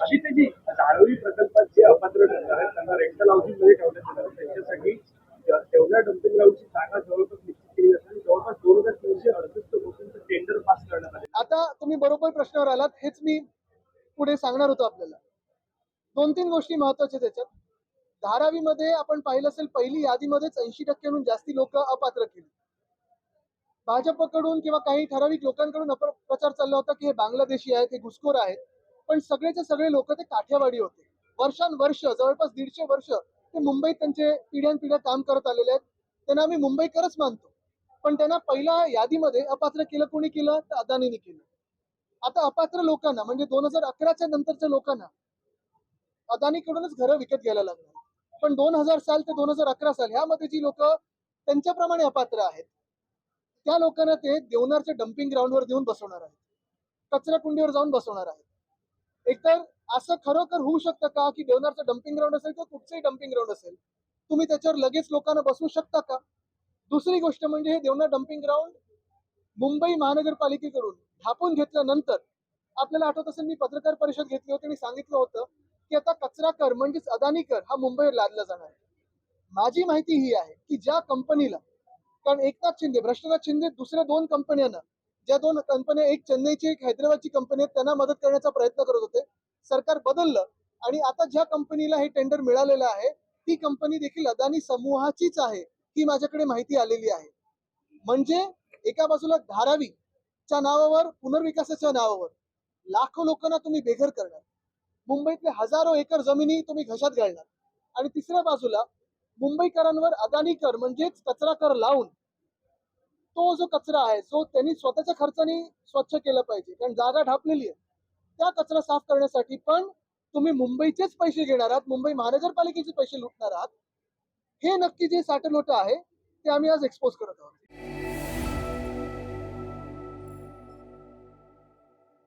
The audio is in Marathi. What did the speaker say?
आदित्यजी धारावी प्रकल्पात जे अपात्र ठरणार आहेत त्यांना रेंटल हाऊसिंगमध्ये ठेवण्यात येणार त्यांच्यासाठी तेवढ्या डम्पिंग ग्राउंडची जागा जवळपास निश्चित केली असेल. जवळपास दोन हजार तीनशे अडुसष्ट कोटींचं टेंडर पास करण्यात आले आता तुम्ही बरोबर प्रश्नावर आलात हेच मी पुढे सांगणार होतो आपल्याला. दोन तीन गोष्टी महत्त्वाच्या त्याच्यात. धारावीमध्ये आपण पाहिलं असेल पहिली यादीमध्येच ऐंशी टक्क्यांहून जास्ती लोक अपात्र केली. भाजपकडून किंवा काही ठराविक लोकांकडून अप- प्रचार चालला होता की हे बांगलादेशी आहेत हे घुसखोर आहेत. पण सगळेचे सगळे लोक ते काठियावाडी होते. वर्षानुवर्ष जवळपास दीडशे वर्ष ते मुंबईत त्यांचे पिढ्यानपिढ्या काम करत आलेले आहेत. त्यांना आम्ही मुंबईकरच मानतो. पण त्यांना पहिल्या यादीमध्ये अपात्र केलं कोणी केलं? तर अदानीने केलं. आता अपात्र लोकांना म्हणजे दोन हजार अकराच्या नंतरच्या लोकांना अदानीकडूनच घरं विकत घ्यायला लागणार पण दोन हजार साल ते दोन हजार अकरा साल ह्यामध्ये जी लोक त्यांच्याप्रमाणे अपात्र आहेत त्या लोकांना ते देवनारच्या डम्पिंग ग्राउंडवर देऊन बसवणार आहेत. कचरा कुंडीवर जाऊन बसवणार आहेत. एकतर असं खरोखर होऊ शकतं का की देवनारचं डम्पिंग ग्राउंड असेल किंवा कुठचंही डम्पिंग ग्राउंड असेल तुम्ही त्याच्यावर लगेच लोकांना बसवू शकता का? दुसरी गोष्ट म्हणजे हे देवनार डम्पिंग ग्राउंड मुंबई महानगरपालिकेकडून ढापून घेतल्यानंतर आपल्याला आठवत असेल मी पत्रकार परिषद घेतली होती आणि सांगितलं होतं की आता कचरा कर म्हणजेच अदानी कर हा मुंबईवर लादला जाणार आहे. माझी माहिती ही आहे की ज्या कंपनीला कारण एकनाथ शिंदे भ्रष्टनाथ शिंदे दुसऱ्या दोन कंपन्यांना ज्या दोन कंपन्या एक चेन्नईची एक हैदराबादची कंपनी आहे त्यांना मदत करण्याचा प्रयत्न करत होते. सरकार बदललं आणि आता ज्या कंपनीला हे टेंडर मिळालेलं आहे ती कंपनी देखील अदानी समूहाचीच आहे ही माझ्याकडे माहिती आलेली आहे. म्हणजे एका बाजूला धारावीच्या नावावर पुनर्विकासाच्या नावावर लाखो लोकांना तुम्ही बेघर करणार. मुंबईतले हजारो एकर जमिनी तुम्ही घशात घालणार. आणि तिसऱ्या बाजूला मुंबईकरांवर अदानी कर म्हणजेच कचरा कर लावून तो जो कचरा आहे जो त्यांनी स्वतःच्या खर्चाने स्वच्छ केलं पाहिजे कारण जागा ढापलेली आहे त्या कचरा साफ करण्यासाठी पण तुम्ही मुंबईचेच पैसे घेणार आहात मुंबई महानगरपालिकेचे पैसे लुटणार आहात. हे नक्की जे साठलोट आहे ते आम्ही आज एक्सपोज करत आहोत.